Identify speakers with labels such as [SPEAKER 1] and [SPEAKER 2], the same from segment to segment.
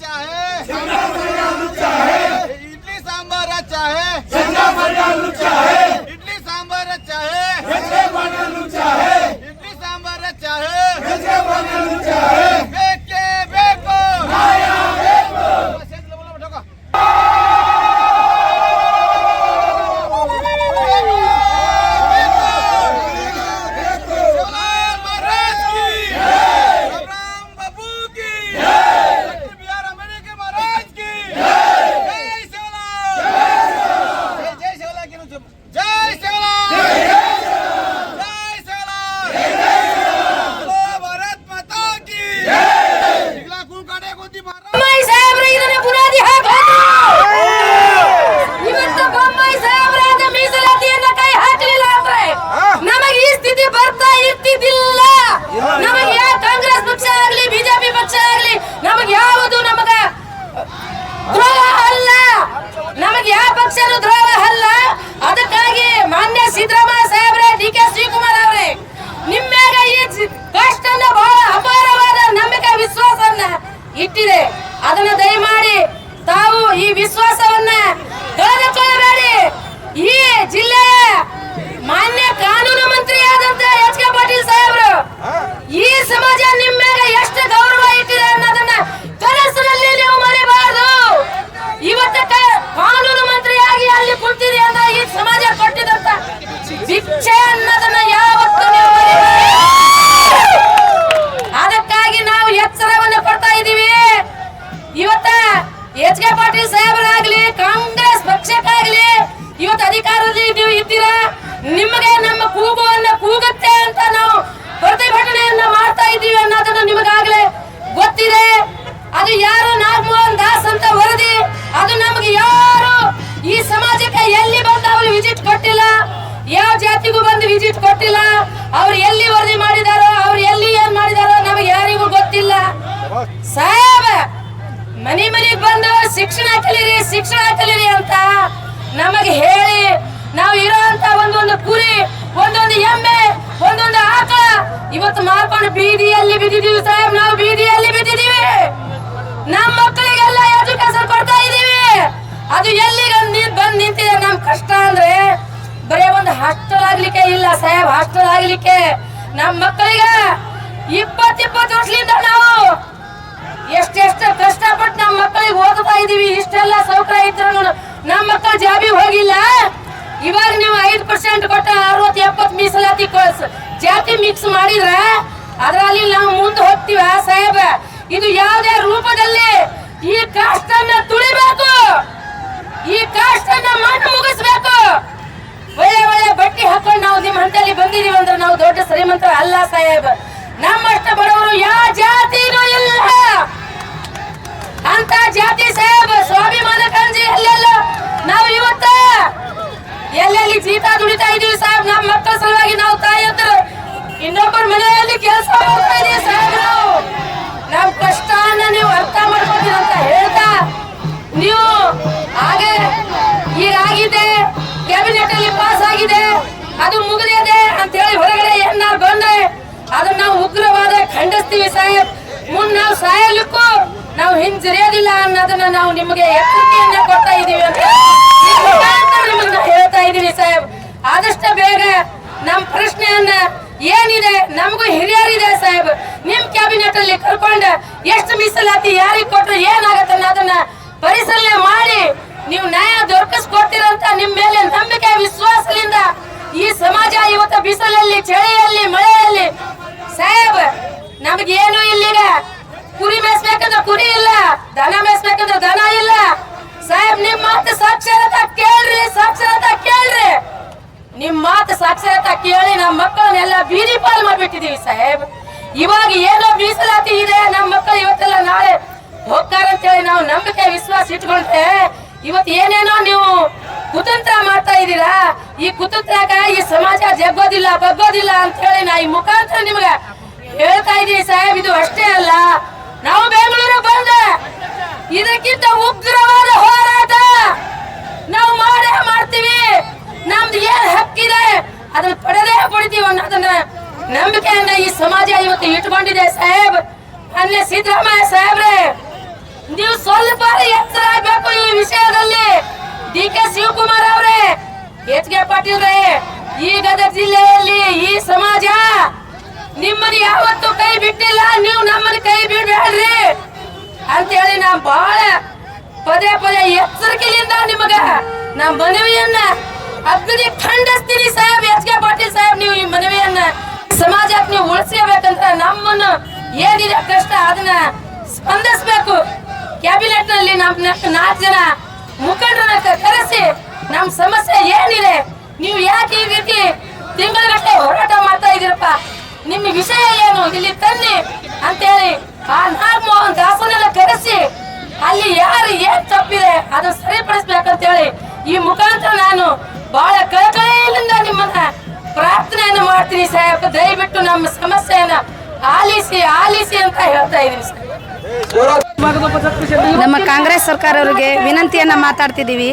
[SPEAKER 1] चाहे इडली सांबार चाहे ಅಕ್ಷರ ದ್ರೋಹ ಅಲ್ಲ. ಅದಕ್ಕಾಗಿ ಮಾನ್ಯ ಸಿದ್ದರಾಮಯ್ಯ ಸಾಹೇಬ್ರೆ ಡಿ ಕೆ ಶಿವಕುಮಾರ್ ಅವರೇ, ನಿಮ್ಮಾಗ ಈ ಕಷ್ಟ ಬಹಳ ಅಪಾರವಾದ ನಂಬಿಕೆ ವಿಶ್ವಾಸವನ್ನ ಇಟ್ಟಿದೆ. ಅದನ್ನ ದಯಮಾಡಿ ತಾವು ಈ ವಿಶ್ವಾಸವನ್ನ ನಿಮಗೆ ನಮ್ಮ ಕೂಗುವನ್ನ ಕೂಗುತ್ತೆ ಅಂತ ನಾವು ಪ್ರತಿಭಟನೆಯನ್ನ ಮಾಡ್ತಾ ಇದ್ದೀವಿ ಅನ್ನೋದನ್ನ ನಿಮಗಾಗ್ಲೇ ಗೊತ್ತಿದೆ. ಅದು ಯಾರು ನಾಗಮೋಹನ್ ದಾಸ್ ಅಂತ ವರದಿ? ಅದು ನಮ್ಗೆ ಯಾರು ಈ ಸಮಾಜಕ್ಕೆ ಎಲ್ಲಿ ಬಂದು ಅವರು ವಿಸಿಟ್ ಕೊಟ್ಟಿಲ್ಲ? ಯಾವ ಜಾತಿಗೂ ಬಂದು ವಿಸಿಟ್ ಕೊಟ್ಟಿಲ್ಲ? ಅವ್ರು ಎಲ್ಲಿ ವರದಿ ಮಾಡಿದಾರೋ, ಅವ್ರು ಎಲ್ಲಿ ಏನ್ ಮಾಡಿದಾರೋ ನಮಗೆ ಯಾರಿಗೂ ಗೊತ್ತಿಲ್ಲ. ಸಾಹೇಬ, ಮನೆ ಮನೆಗೆ ಬಂದು ಶಿಕ್ಷಣ ಕಲೀರಿ ಶಿಕ್ಷಣ ಕಲೀರಿ ಅಂತ ನಮಗೆ ಹೇಳಿ ನಾವು ಇರೋಂತ ಒಂದೊಂದು ಕುರಿ, ಒಂದೊಂದು ಎಮ್ಮೆ, ಒಂದೊಂದು ಆಕ ಇವತ್ತು ಮಾರ್ಕೊಂಡು ಬೀದಿಯಲ್ಲಿ ಬಿದ್ದಿದೀವಿ ಸಾಹೇಬ್, ನಾವು ಬೀದಿಯಲ್ಲಿ ಬಿದ್ದಿದೀವಿ ನಮ್ಮ ಮಕ್ಕಳಿಗೆಲ್ಲ ಎಜುಕೇಶನ್ ಕೊಡ್ತಾ ಇದೀವಿ ಅದು ಎಲ್ಲಿಗೆ ಬಂದ್ ನಿಂತಿದೆ ನಮ್ ಕಷ್ಟ ಅಂದ್ರೆ, ಬರೇ ಒಂದು ಹಾಸ್ಟೆಲ್ ಆಗ್ಲಿಕ್ಕೆ ಇಲ್ಲ ಸಾಹೇಬ್, ಹಾಸ್ಟೆಲ್ ಆಗ್ಲಿಕ್ಕೆ. ನಮ್ ಮಕ್ಕಳಿಗೆ ಇಪ್ಪತ್ ಇಪ್ಪತ್ತು ವರ್ಷದಿಂದ ನಾವು ಎಷ್ಟೆಷ್ಟು ಕಷ್ಟಪಟ್ಟು ನಮ್ಮ ಮಕ್ಕಳಿಗೆ ಓದ್ತಾ ಇದೀವಿ ಇಷ್ಟೆಲ್ಲ ಸೌಕರ್ಯ ಇದ್ರು ನಮ್ಮ ಮಕ್ಕಳ ಜಾಬಿಗೆ ಹೋಗಿಲ್ಲ. ಇವಾಗ ನೀವು ಐದು ಪರ್ಸೆಂಟ್ ಕೊಟ್ಟ ಅರವತ್ತು, ಎಪ್ಪತ್ತು ಮೀಸಲಾತಿ ಜಾತಿ ಮಿಕ್ಸ್ ಮಾಡಿದ್ರೆ ಅದರಲ್ಲಿ ನಾವು ಮುಂದೆ ಹೋಗ್ತೀವ ಸಾಹೇಬ? ಇದು ಯಾವುದೇ ರೂಪದಲ್ಲಿ ಈ ಕಾಸ್ಟ್ ಅನ್ನ ತುಳಿಬೇಕು. ಈ ಕಾಸ್ಟ್ ಅನ್ನ ಮಣ್ಣು ಮುಗಿಸ್ಬೇಕು. ಒಳ್ಳೆ ಒಳ್ಳೆ ಬಟ್ಟಿ ಹಾಕೊಂಡು ನಾವು ನಿಮ್ಮ ಹಂತಲ್ಲಿ ಬಂದಿದೀವಿ ಅಂದ್ರೆ ನಾವು ದೊಡ್ಡ ಶ್ರೀಮಂತ ಅಲ್ಲ ಸಾಹೇಬ್. ನಮ್ಮಷ್ಟ ಬಡವರು ಯಾವ ಜಾತಿನೂ ಇಲ್ಲ. ಅಂತ ಜಾತಿ ಸಾಹೇಬ್, ಸ್ವಾಭಿಮಾನ ಕಂಜಿ ಅಲ್ಲೆಲ್ಲ. ನಾವು ಇವತ್ತ ಎಲ್ಲೆಲ್ಲಿ ಜೀತ ದುಡಿತಾ ಇದೀವಿ ಸಾಹೇಬ್, ನಮ್ಮ ಮಕ್ಕಳ ಸಲುವಾಗಿ ನಾವು ತಾಯಿ ಹತ್ರ ಇನ್ನೊಬ್ಬರ ಮನೆಯಲ್ಲಿ ಕೆಲಸ ಮಾಡ್ತಾ ಇದೀವಿ ಸಾಹೇಬ್ ನಾವು. ನಮ್ ಕಷ್ಟನ ನೀವು ಅರ್ಥ ಮಾಡ್ಕೊತೀರ ಅಂತ ಹೇಳ್ತಾ ನೀವು ಹಾಗೆ ಈಗಾಗಿದೆ ಕ್ಯಾಬಿನೆಟ್ ಅಲ್ಲಿ ಪಾಸ್ ಆಗಿದೆ, ಅದು ಮುಗಿದಿದೆ ಅಂತ ಹೇಳಿ ಹೊರಗಡೆ ಏನಾರು ಬಂದ್ರೆ ಅದನ್ನ ನಾವು ಉಗ್ರವಾದ ಖಂಡಿಸ್ತೀವಿ ಸಾಹೇಬ್. ಮುಂದ್ ನಾವು ಸಾಯಲಿಕ್ಕೂ ನಾವು ಹಿಂಜರಿಯೋದಿಲ್ಲ ಅನ್ನೋದನ್ನ ನಾವು ನಿಮಗೆ ಎಚ್ಚರಿಕೆಯನ್ನ ಕೊಡ್ತಾ ಇದೀವಿ ಅಂತ ಈ ಮುಖಾಂತರ ನಿಮ್ಮನ್ನ ಹೇಳ್ತಾ ಇದೀವಿ ಸಾಹೇಬ್. ಆದಷ್ಟು ಬೇಗ ನಮ್ಮ ಪ್ರಶ್ನೆಯನ್ನ ಏನಿದೆ ನಮಗೂ ಹಿರಿಯರಿದೆ ಸಾಹೇಬ್. ನಿಮ್ ಕ್ಯಾಬಿನೆಟ್ ಅಲ್ಲಿ ಕರ್ಕೊಂಡು ಎಷ್ಟು ಮೀಸಲಾತಿ ಯಾರಿಗೆ ಕೊಟ್ಟರು ಏನಾಗತ್ತೆ ಅನ್ನೋದನ್ನ ಪರಿಶೀಲನೆ ಮಾಡಿ ನೀವು ನ್ಯಾಯ ದೊರಕಿಸ್ಕೊಡ್ತೀರಂತ ನಿಮ್ ಮೇಲೆ ನಂಬಿಕೆ, ವಿಶ್ವಾಸದಿಂದ ಈ ಸಮಾಜ ಇವತ್ತು ಬಿಸಿಲಲ್ಲಿ, ಚಳಿಯಲ್ಲಿ, ಮಳೆಯಲ್ಲಿ ಸಾಹೇಬ್ ನಮಗೇನು ಇಲ್ಲಿಗ ಕುರಿ ಮೇಸ್ಬೇಕಂದ್ರೆ ಕುರಿ ಇಲ್ಲ. ಸಾಕ್ಷರತಾ ಕೇಳಿ ನಮ್ಮ ಮಕ್ಕಳನ್ನೆಲ್ಲ ಬೀದಿ ಪಾಲ್ ಮಾಡ್ಬಿಟ್ಟಿದೀವಿ ಸಾಹೇಬ್. ಇವಾಗ ಏನೋ ಮೀಸಲಾತಿ ಇದೆ, ನಮ್ಮ ಮಕ್ಕಳು ಇವತ್ತೆಲ್ಲ ನಾಳೆ ಹೋಗ್ತಾರಂತೇಳಿ ನಾವು ನಂಬಿಕೆ, ವಿಶ್ವಾಸ ಇಟ್ಕೊಂಡ್ರೆ ಇವತ್ತು ಏನೇನೋ ನೀವು ಕುತಂತ್ರ ಮಾಡ್ತಾ ಇದ್ದೀರಾ? ಈ ಕುತಂತ್ರಕ ಈ ಸಮಾಜ ಜಗ್ಗೋದಿಲ್ಲ, ಬಗ್ಗೋದಿಲ್ಲ ಅಂತ ಹೇಳಿ ನಾ ಈ ಮುಖಾಂತರ ನಿಮ್ಗೆ ಹೇಳ್ತಾ ಇದೀವಿ ಸಾಹೇಬ್. ಇದು ಅಷ್ಟೇ ಅಲ್ಲ, ನಾವು ಬೆಂಗಳೂರು ಬಂದ ಇದಕ್ಕಿಂತ ಉಗ್ರವಾದ ಹೋರಾಟ ನಾವು ಮಾಡೇ ಮಾಡ್ತೀವಿ ನಮ್ದು ಏನ್ ಹಕ್ಕಿದೆ ಅದನ್ನ ಪಡೆದೇ ಪಡಿತೀವಿ ಅನ್ನೋದನ್ನ ನಂಬಿಕೆಯನ್ನ ಈ ಸಮಾಜ ಇವತ್ತು ಇಟ್ಕೊಂಡಿದೆ ಸಾಹೇಬ್. ಅಲ್ಲೇ ಸಿದ್ದರಾಮಯ್ಯ ಸಾಹೇಬ್ರೆ, ನೀವು ಸ್ವಲ್ಪ ಎಚ್ಚರ ಆಗ್ಬೇಕು ಈ ವಿಷಯದಲ್ಲಿ. ಡಿ ಕೆ ಶಿವಕುಮಾರ್ ಅವರೇ, ಎಚ್ ಕೆ ಪಾಟೀಲ್ ರೇ, ಈ ಗದಗ ಜಿಲ್ಲೆಯಲ್ಲಿ ಈ ಸಮಾಜ ನಿಮ್ಮನ್ನ ಯಾವತ್ತು ಕೈ ಬಿಟ್ಟಿಲ್ಲ, ನೀವು ನಮ್ಮನ್ನ ಕೈ ಬಿಡ್ಬೇಡ್ರಿ ಅಂತೇಳಿ ನಾ ಬಹಳ ಪದೇ ಪದೇ ಎಚ್ಚರಿಕೆಯಿಂದ ನಿಮಗ ನಾ ಮನವಿಯನ್ನ ಅಗ್ನಿ ಖಂಡಿಸ್ತೀನಿ ಸಾಹೇಬ್ ಎಚ್ ಕೆ ಪಾಟೀಲ್ ಸಾಹೇಬ್ ನೀವು ಈ ಮನವಿಯನ್ನ ಸಮಾಜಕ್ಕೆ ನೀವು ಉಳಿಸ್ಕೋಬೇಕಂತ ನಮ್ಮನ್ನು ಏನಿದೆ ಕಷ್ಟ ಅದನ್ನ ಸ್ಪಂದಿಸ್ಬೇಕು. ಕ್ಯಾಬಿನೆಟ್ನಲ್ಲಿ ನಮ್ ನಾಲ್ಕು ಜನ ಮುಖಂಡರನ್ನ ಕರೆಸಿ ನಮ್ ಸಮಸ್ಯೆ ಏನಿದೆ, ನೀವು ಯಾಕೆ ಈ ರೀತಿ ತಿಂಗಳಗಟ್ಟಲೆ ಹೋರಾಟ ಮಾಡ್ತಾ ಇದೀರಪ್ಪ? ನಿಮ್ಮ ವಿಷಯ ಏನು? ಇಲ್ಲಿ ತನ್ನಿ ಅಂತೇಳಿ ಆ ನಾಗಮೋಹನ್ ದಾಸನೆಲ್ಲ ಕರೆಸಿ ಅಲ್ಲಿ ಯಾರು ಏನ್ ತಪ್ಪಿದೆ ಅದನ್ನ ಸರಿಪಡಿಸ್ಬೇಕಂತೇಳಿ ಈ ಮುಖಾಂತರ ನಾನು ಬಹಳ ಕಳಕಳಿಯಿಂದ ನಿಮ್ಮನ್ನ ಪ್ರಾರ್ಥನೆಯನ್ನು ಮಾಡ್ತೀನಿ ಸಾಹೇಬ್. ದಯವಿಟ್ಟು ನಮ್ಮ ಸಮಸ್ಯೆಯನ್ನ ಆಲಿಸಿ ಆಲಿಸಿ ಅಂತ ಹೇಳ್ತಾ ಇದೀನಿ ಸರ್.
[SPEAKER 2] ನಮ್ಮ ಕಾಂಗ್ರೆಸ್ ಸರ್ಕಾರವರಿಗೆ ವಿನಂತಿಯನ್ನ ಮಾತಾಡ್ತಿದ್ದೀವಿ.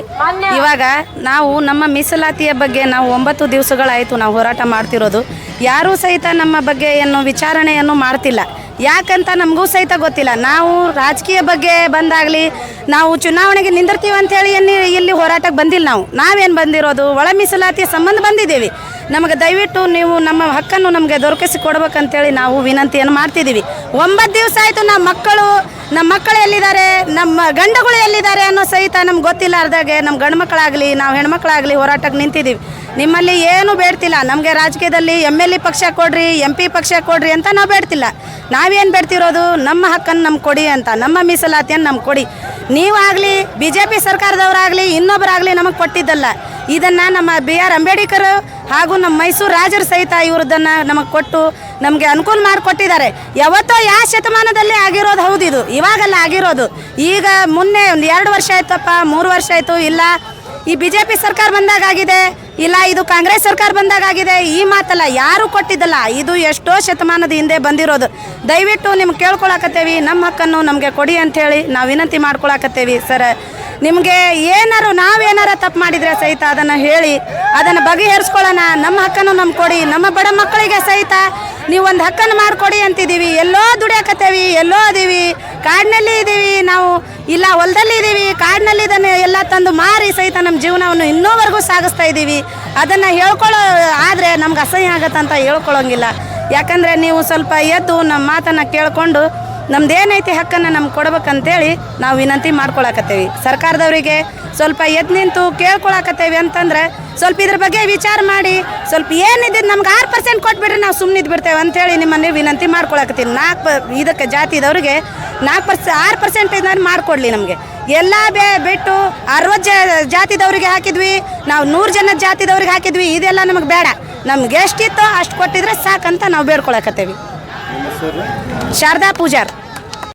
[SPEAKER 2] ಇವಾಗ ನಾವು ನಮ್ಮ ಮೀಸಲಾತಿಯ ಬಗ್ಗೆ ನಾವು ಒಂಬತ್ತು ದಿವಸಗಳಾಯಿತು ನಾವು ಹೋರಾಟ ಮಾಡ್ತಿರೋದು. ಯಾರೂ ಸಹಿತ ನಮ್ಮ ಬಗ್ಗೆ ಏನು ವಿಚಾರಣೆಯನ್ನು ಮಾಡ್ತಿಲ್ಲ. ಯಾಕಂತ ನಮಗೂ ಸಹಿತ ಗೊತ್ತಿಲ್ಲ. ನಾವು ರಾಜಕೀಯ ಬಗ್ಗೆ ಬಂದಾಗಲಿ, ನಾವು ಚುನಾವಣೆಗೆ ನಿಂದಿರ್ತೀವಿ ಅಂತೇಳಿ ಎಲ್ಲಿ ಇಲ್ಲಿ ಹೋರಾಟಕ್ಕೆ ಬಂದಿಲ್ಲ ನಾವು. ನಾವೇನು ಬಂದಿರೋದು? ಒಳ ಮೀಸಲಾತಿಯ ಸಂಬಂಧ ಬಂದಿದ್ದೀವಿ. ನಮಗೆ ದಯವಿಟ್ಟು ನೀವು ನಮ್ಮ ಹಕ್ಕನ್ನು ನಮಗೆ ದೊರಕಿಸಿ ಕೊಡ್ಬೇಕಂತೇಳಿ ನಾವು ವಿನಂತಿಯನ್ನು ಮಾಡ್ತಿದ್ದೀವಿ. ಒಂಬತ್ತು ದಿವಸ ಆಯಿತು ನಮ್ಮ ಮಕ್ಕಳು ನಮ್ಮ ಮಕ್ಕಳು ಎಲ್ಲಿದ್ದಾರೆ, ನಮ್ಮ ಗಂಡುಗಳು ಎಲ್ಲಿದ್ದಾರೆ ಅನ್ನೋ ಸಹಿತ ನಮ್ಗೆ ಗೊತ್ತಿಲ್ಲಾರ್ದಾಗೆ ನಮ್ಮ ಗಂಡು ಮಕ್ಕಳಾಗಲಿ, ನಾವು ಹೆಣ್ಮಕ್ಳಾಗಲಿ ಹೋರಾಟಕ್ಕೆ ನಿಂತಿದ್ದೀವಿ. ನಿಮ್ಮಲ್ಲಿ ಏನು ಬೇಡ್ತಿಲ್ಲ. ನಮಗೆ ರಾಜಕೀಯದಲ್ಲಿ ಎಂ ಎಲ್ ಎ ಪಕ್ಷ ಕೊಡ್ರಿ ಎಂ ಪಿ ಪಕ್ಷ ಕೊಡ್ರಿ ಅಂತ ನಾವು ಬೇಡ್ತಿಲ್ಲ. ನಾವೇನು ಬೇಡ್ತಿರೋದು? ನಮ್ಮ ಹಕ್ಕನ್ನು ನಮ್ಗೆ ಕೊಡಿ ಅಂತ, ನಮ್ಮ ಮೀಸಲಾತಿಯನ್ನು ನಮ್ಗೆ ಕೊಡಿ. ನೀವಾಗಲಿ ಬಿ ಜೆ ಪಿ ಸರ್ಕಾರದವರಾಗಲಿ, ಇನ್ನೊಬ್ಬರಾಗಲಿ ನಮಗೆ ಕೊಟ್ಟಿದ್ದಲ್ಲ. ಇದನ್ನು ನಮ್ಮ ಬಿ ಆರ್ ಅಂಬೇಡ್ಕರ್ ಹಾಗೂ ನಮ್ಮ ಮೈಸೂರು ರಾಜರು ಸಹಿತ ಇವ್ರದ್ದನ್ನು ನಮಗೆ ಕೊಟ್ಟು ನಮಗೆ ಅನುಕೂಲ ಮಾಡಿಕೊಟ್ಟಿದ್ದಾರೆ. ಯಾವತ್ತೋ ಯಾವ ಶತಮಾನದಲ್ಲಿ ಆಗಿರೋದು ಹೌದು ಇದು. ಇವಾಗೆಲ್ಲ ಆಗಿರೋದು. ಈಗ ಮೊನ್ನೆ ಒಂದು ಎರಡು ವರ್ಷ ಆಯ್ತಪ್ಪ, ಮೂರು ವರ್ಷ ಆಯಿತು, ಇಲ್ಲ ಈ ಬಿ ಜೆ ಪಿ ಸರ್ಕಾರ ಬಂದಾಗ ಆಗಿದೆ, ಇಲ್ಲ ಇದು ಕಾಂಗ್ರೆಸ್ ಸರ್ಕಾರ ಬಂದಾಗ ಆಗಿದೆ, ಈ ಮಾತಲ್ಲ ಯಾರು ಕೊಟ್ಟಿದ್ದಲ್ಲ? ಇದು ಎಷ್ಟೋ ಶತಮಾನದ ಹಿಂದೆ ಬಂದಿರೋದು. ದಯವಿಟ್ಟು ನಿಮ್ಗೆ ಕೇಳ್ಕೊಳಕತ್ತೇವಿ, ನಮ್ಮ ಹಕ್ಕನ್ನು ನಮಗೆ ಕೊಡಿ ಅಂಥೇಳಿ ನಾವು ವಿನಂತಿ ಮಾಡ್ಕೊಳಕತ್ತೇವಿ, ಸರ್. ನಿಮಗೆ ಏನಾರು ನಾವೇನಾರ ತಪ್ಪು ಮಾಡಿದರೆ ಸಹಿತ ಅದನ್ನು ಹೇಳಿ, ಅದನ್ನು ಬಗೆಹರಿಸ್ಕೊಳ್ಳೋಣ. ನಮ್ಮ ಹಕ್ಕನ್ನು ನಮ್ಗೆ ಕೊಡಿ. ನಮ್ಮ ಬಡ ಮಕ್ಕಳಿಗೆ ಸಹಿತ ನೀವು ಒಂದು ಹಕ್ಕನ್ನು ಮಾಡಿಕೊಡಿ ಅಂತಿದ್ದೀವಿ. ಎಲ್ಲೋ ದುಡಿಯಾಕತ್ತೇವಿ, ಎಲ್ಲೋ ಅದೀವಿ ಕಾಡಿನಲ್ಲಿ ಇದ್ದೀವಿ ನಾವು ಇಲ್ಲ, ಹೊಲದಲ್ಲಿ ಇದ್ದೀವಿ ಕಾಡಿನಲ್ಲಿ ಇದನ್ನು ಎಲ್ಲ ತಂದು ಮಾರಿ ಸಹಿತ ನಮ್ಮ ಜೀವನವನ್ನು ಇನ್ನೂವರೆಗೂ ಸಾಗಿಸ್ತಾ ಇದ್ದೀವಿ ಅದನ್ನು ಹೇಳ್ಕೊಳ್ಳೋ, ಆದರೆ ನಮ್ಗೆ ಅಸಹ್ಯ ಆಗತ್ತಂತ ಹೇಳ್ಕೊಳ್ಳೋಂಗಿಲ್ಲ. ಯಾಕಂದರೆ ನೀವು ಸ್ವಲ್ಪ ಎದ್ದು ನಮ್ಮ ಮಾತನ್ನು ಕೇಳಿಕೊಂಡು ನಮ್ದು ಏನೈತಿ ಹಕ್ಕನ್ನು ನಮ್ಗೆ ಕೊಡ್ಬೇಕಂತೇಳಿ ನಾವು ವಿನಂತಿ ಮಾಡ್ಕೊಳಕತ್ತೇವಿ. ಸರ್ಕಾರದವರಿಗೆ ಸ್ವಲ್ಪ ಎದ್ದು ನಿಂತು ಕೇಳ್ಕೊಳಕತ್ತೇವಿ ಅಂತಂದ್ರೆ ಸ್ವಲ್ಪ ಇದ್ರ ಬಗ್ಗೆ ವಿಚಾರ ಮಾಡಿ, ಸ್ವಲ್ಪ ಏನಿದ್ದು ನಮ್ಗೆ ಆರು ಪರ್ಸೆಂಟ್ ಕೊಟ್ಬಿಟ್ರೆ ನಾವು ಸುಮ್ಮನಿದ್ದು ಬಿಡ್ತೇವೆ ಅಂತೇಳಿ ನಿಮ್ಮನ್ನು ವಿನಂತಿ ಮಾಡ್ಕೊಳಕತ್ತೀನಿ ನಾಲ್ಕು ಇದಕ್ಕೆ ಜಾತಿದವ್ರಿಗೆ ನಾಲ್ಕು ಪರ್ಸೆ, ಆರು ಪರ್ಸೆಂಟ್ ಇದನ್ನು ಮಾಡಿಕೊಡ್ಲಿ ನಮಗೆ. ಎಲ್ಲ ಬೇ, ಬಿಟ್ಟು ಅರವತ್ತು ಜಾತಿದವ್ರಿಗೆ ಹಾಕಿದ್ವಿ, ನಾವು ನೂರು ಜನ ಜಾತಿದವ್ರಿಗೆ ಹಾಕಿದ್ವಿ, ಇದೆಲ್ಲ ನಮಗೆ ಬೇಡ. ನಮ್ಗೆ ಎಷ್ಟಿತ್ತೋ ಅಷ್ಟು ಕೊಟ್ಟಿದ್ರೆ ಸಾಕಂತ ನಾವು ಬೇಡ್ಕೊಳಕತ್ತೇವಿ. ಶಾರದಾ ಪೂಜಾರ್.